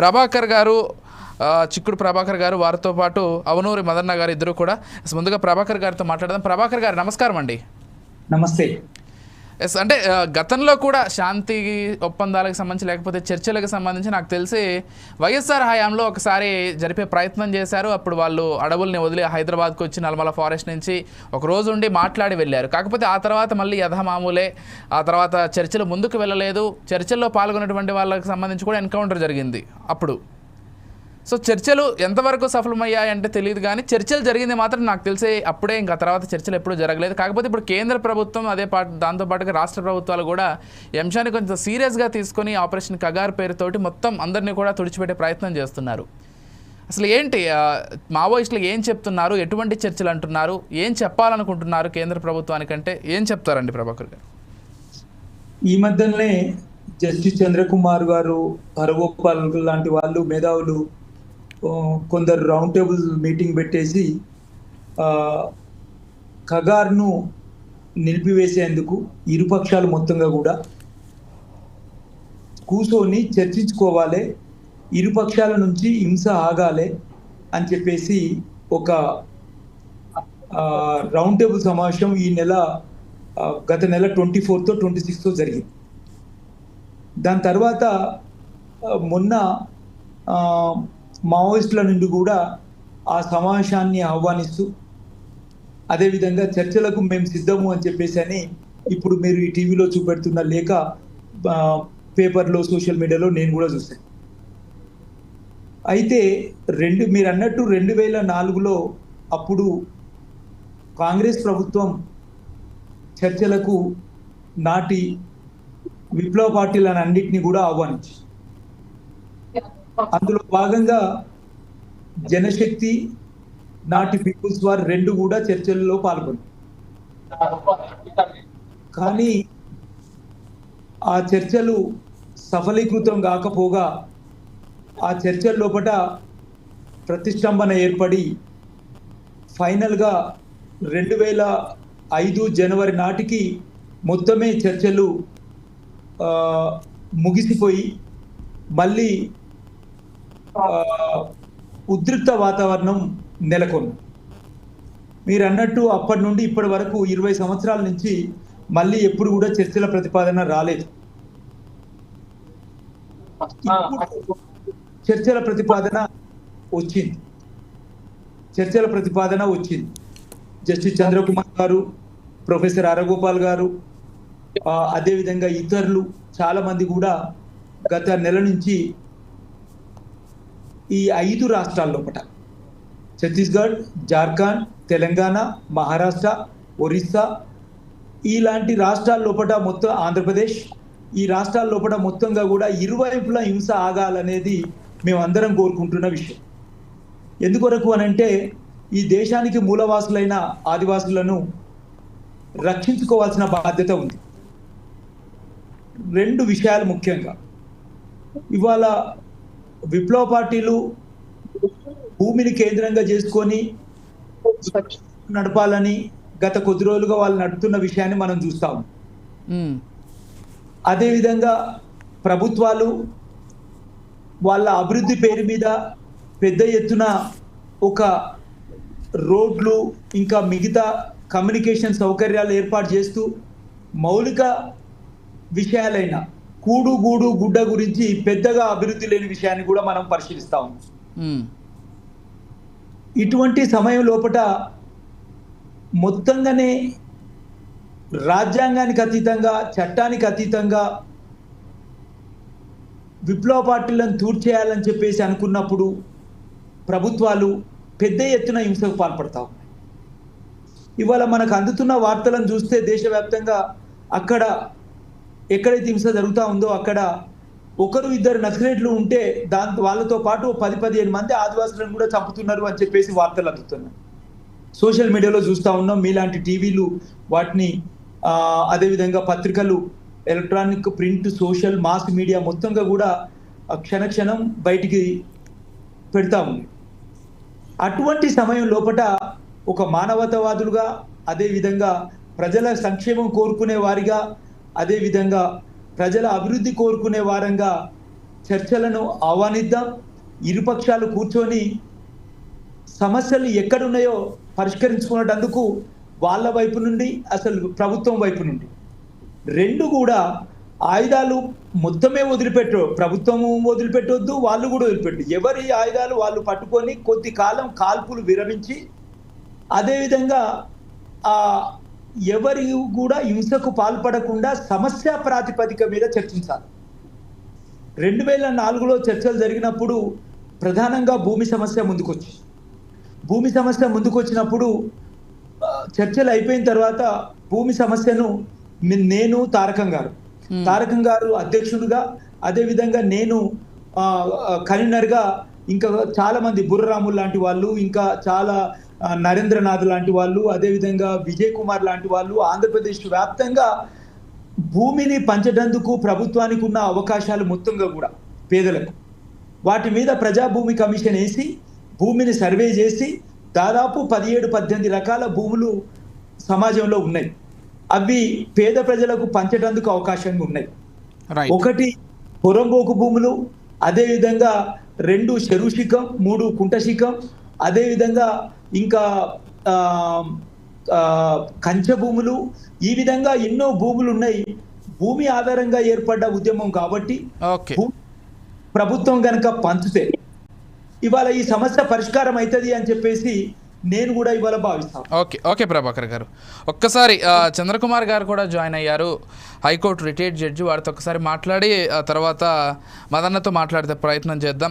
ప్రభాకర్ గారు చిక్కుడు ప్రభాకర్ గారు వారితో పాటు అవనూరి మదన్న గారు ఇద్దరు కూడా. ముందుగా ప్రభాకర్ గారితో మాట్లాడదాం. ప్రభాకర్ గారు నమస్కారం అండి. నమస్తే. ఎస్ అంటే గతంలో కూడా శాంతి ఒప్పందాలకు సంబంధించి లేకపోతే చర్చలకు సంబంధించి నాకు తెలిసి వైఎస్ఆర్ హయాంలో ఒకసారి జరిపే ప్రయత్నం చేశారు. అప్పుడు వాళ్ళు అడవుల్ని వదిలి హైదరాబాద్కు వచ్చి నల్మల ఫారెస్ట్ నుంచి ఒక రోజు ఉండి మాట్లాడి వెళ్ళారు. కాకపోతే ఆ తర్వాత మళ్ళీ యథామామూలే ఆ తర్వాత చర్చలు ముందుకు వెళ్ళలేదు. చర్చల్లో పాల్గొన్నటువంటి వాళ్ళకి సంబంధించి కూడా ఎన్కౌంటర్ జరిగింది అప్పుడు. సో చర్చలు ఎంతవరకు సఫలమయ్యాయంటే తెలియదు కానీ చర్చలు జరిగింది మాత్రం నాకు తెలిసే అప్పుడే ఇంకా తర్వాత చర్చలు ఎప్పుడూ జరగలేదు. కాకపోతే ఇప్పుడు కేంద్ర ప్రభుత్వం అదే పాటు దాంతోపాటుగా రాష్ట్ర ప్రభుత్వాలు కూడా ఈ అంశాన్ని కొంచెం సీరియస్గా తీసుకొని ఆపరేషన్ కగార్ పేరుతోటి మొత్తం అందరినీ కూడా తుడిచిపెట్టే ప్రయత్నం చేస్తున్నారు. అసలు ఏంటి మావోయిస్టులు ఏం చెప్తున్నారు ఎటువంటి చర్చలు అంటున్నారు ఏం చెప్పాలనుకుంటున్నారు కేంద్ర ప్రభుత్వానికంటే ఏం చెప్తారండి ప్రభాకర్ గారు? ఈ మధ్యనే జస్టిస్ చంద్రకుమార్ గారు హరగోపాల్ లాంటి వాళ్ళు మేధావులు కొందరు రౌండ్ టేబుల్ మీటింగ్ పెట్టేసి కగార్ను నిలిపివేసేందుకు ఇరుపక్షాలు మొత్తంగా కూడా కూర్చొని చర్చించుకోవాలి ఇరుపక్షాల నుంచి హింస ఆగాలి అని చెప్పేసి ఒక రౌండ్ టేబుల్ సమావేశం ఈ నెల గత నెల ట్వంటీ ఫోర్తో ట్వంటీ సిక్స్తో జరిగింది. దాని తర్వాత మొన్న మావోయిస్టుల నుండి కూడా ఆ సమావేశాన్ని ఆహ్వానిస్తూ అదేవిధంగా చర్చలకు మేము సిద్ధము అని చెప్పేసి అని ఇప్పుడు మీరు ఈ టీవీలో చూపెడుతున్న లేఖ పేపర్లో సోషల్ మీడియాలో నేను కూడా చూశాను. అయితే రెండు మీరు అన్నట్టు రెండు వేల నాలుగులో అప్పుడు కాంగ్రెస్ ప్రభుత్వం చర్చలకు నాటి విప్లవ పార్టీలను అన్నింటినీ కూడా ఆహ్వానించి అందులో భాగంగా జనశక్తి నాటి పీపుల్స్ వార్ రెండు కూడా చర్చల్లో పాల్గొన్నారు. కానీ ఆ చర్చలు సఫలీకృతం కాకపోగా ఆ చర్చల లోపల ప్రతిష్టంభన ఏర్పడి ఫైనల్గా రెండు వేల ఐదు జనవరి నాటికి మొత్తమే చర్చలు ఆ, ముగిసిపోయి మళ్ళీ ఉద్రిక్త వాతావరణం నెలకొంది. మీరు అన్నట్టు అప్పటి నుండి ఇప్పటి వరకు ఇరవై సంవత్సరాల నుంచి మళ్ళీ ఎప్పుడు కూడా చర్చల ప్రతిపాదన రాలేదు. చర్చల ప్రతిపాదన వచ్చింది. చర్చల ప్రతిపాదన వచ్చింది. జస్టిస్ చంద్రకుమార్ గారు ప్రొఫెసర్ అరగోపాల్ గారు అదేవిధంగా ఇతరులు చాలా మంది కూడా గత నెల నుంచి ఈ ఐదు రాష్ట్రాల లోపల ఛత్తీస్గఢ్ జార్ఖండ్ తెలంగాణ మహారాష్ట్ర ఒరిస్సా ఇలాంటి రాష్ట్రాల లోపల మొత్తం ఆంధ్రప్రదేశ్. ఈ రాష్ట్రాల లోపల మొత్తంగా కూడా ఇరువైపులా హింస ఆగాలనేది మేమందరం కోరుకుంటున్న విషయం. ఎందుకొరకు అనంటే ఈ దేశానికి మూలవాసులైన ఆదివాసులను రక్షించుకోవాల్సిన బాధ్యత ఉంది. రెండు విషయాలు ముఖ్యంగా. ఇవాళ విప్లవ పార్టీలు భూమిని కేంద్రంగా చేసుకొని నడపాలని గత కొద్ది రోజులుగా వాళ్ళు నడుపుతున్న విషయాన్ని మనం చూస్తాం. అదేవిధంగా ప్రభుత్వాలు వాళ్ళ అభివృద్ధి పేరు మీద పెద్ద ఎత్తున ఒక రోడ్లు ఇంకా మిగతా కమ్యూనికేషన్ సౌకర్యాలు ఏర్పాటు చేస్తూ మౌలిక విషయాలైన కూడు గూడు గుడ్డ గురించి పెద్దగా అభివృద్ధి లేని విషయాన్ని కూడా మనం పరిశీలిస్తా. ఇటువంటి సమయం లోపట మొత్తంగానే రాజ్యాంగానికి అతీతంగా చట్టానికి అతీతంగా విప్లవ పార్టీలను తూర్చేయాలని చెప్పేసి అనుకున్నప్పుడు ప్రభుత్వాలు పెద్ద ఎత్తున హింసకు పాల్పడతా ఉన్నాయి ఇవాళ మనకు అందుతున్న వార్తలను చూస్తే దేశవ్యాప్తంగా అక్కడ ఎక్కడైతే హింస జరుగుతూ ఉందో అక్కడ ఒకరు ఇద్దరు నక్సలైట్లు ఉంటే దాంతో వాళ్ళతో పాటు పది పదిహేను మంది ఆదివాసులను కూడా చంపుతున్నారు అని చెప్పేసి వార్తలు అందుతున్నాయి. సోషల్ మీడియాలో చూస్తూ ఉన్నాం. మీలాంటి టీవీలు వాటిని అదేవిధంగా పత్రికలు electronic print social mass media మొత్తంగా కూడా క్షణ క్షణం బయటికి పెడతా ఉంది. అటువంటి సమయం లోపట ఒక మానవతావాదులుగా అదేవిధంగా ప్రజల సంక్షేమం కోరుకునే వారిగా అదేవిధంగా ప్రజల అభివృద్ధి కోరుకునే వారంగా చర్చలను ఆహ్వానిద్దాం. ఇరుపక్షాలు కూర్చొని సమస్యలు ఎక్కడున్నాయో పరిష్కరించుకునేటందుకు వాళ్ళ వైపు నుండి అసలు ప్రభుత్వం వైపు నుండి. రెండు కూడా ఆయుధాలు మొత్తమే వదిలిపెట్టు ప్రభుత్వము వదిలిపెట్టొద్దు వాళ్ళు కూడా వదిలిపెట్టు. ఎవరి ఆయుధాలు వాళ్ళు పట్టుకొని కొద్ది కాలం కాల్పులు విరమించి అదేవిధంగా ఆ ఎవరి కూడా హింసకు పాల్పడకుండా సమస్య ప్రాతిపదిక మీద చర్చించాలి. రెండు వేల నాలుగులో చర్చలు జరిగినప్పుడు ప్రధానంగా భూమి సమస్య ముందుకొచ్చి భూమి సమస్య ముందుకొచ్చినప్పుడు చర్చలు అయిపోయిన తర్వాత భూమి సమస్యను నేను తారకం గారు. తారకం గారు అధ్యక్షుడిగా అదేవిధంగా నేను కన్వీనర్గా ఇంకా చాలా మంది బుర్రరాములు లాంటి వాళ్ళు ఇంకా చాలా నరేంద్రనాథ్ లాంటి వాళ్ళు అదేవిధంగా విజయ్ కుమార్ లాంటి వాళ్ళు ఆంధ్రప్రదేశ్ వ్యాప్తంగా భూమిని పంచడందుకు ప్రభుత్వానికి ఉన్న అవకాశాలు మొత్తంగా కూడా పేదలకు. వాటి మీద ప్రజాభూమి కమిషన్ వేసి భూమిని సర్వే చేసి దాదాపు పదిహేడు పద్దెనిమిది రకాల భూములు సమాజంలో ఉన్నాయి. అవి పేద ప్రజలకు పంచడానికి అవకాశంగా ఉన్నాయి. ఒకటి పొరంబోకు భూములు అదేవిధంగా రెండు శరుశిఖం మూడు కుంటశిఖం అదేవిధంగా ఇంకా కంచె భూములు ఈ విధంగా ఎన్నో భూములు ఉన్నాయి భూమి ఆధారంగా ఏర్పడ్డ ఉద్యమం కాబట్టి ప్రభుత్వం కనుక పంచితే ఇవాళ ఈ సమస్య పరిష్కారం అవుతుంది అని చెప్పేసి నేను కూడా ఇవాళ భావిస్తాను. ఓకే ఓకే ప్రభాకర్ గారు. ఒక్కసారి చంద్రకుమార్ గారు కూడా జాయిన్ అయ్యారు. హైకోర్టు రిటైర్డ్ జడ్జి వారితో ఒకసారి మాట్లాడి ఆ తర్వాత మదన్నతో మాట్లాడితే ప్రయత్నం చేద్దాం.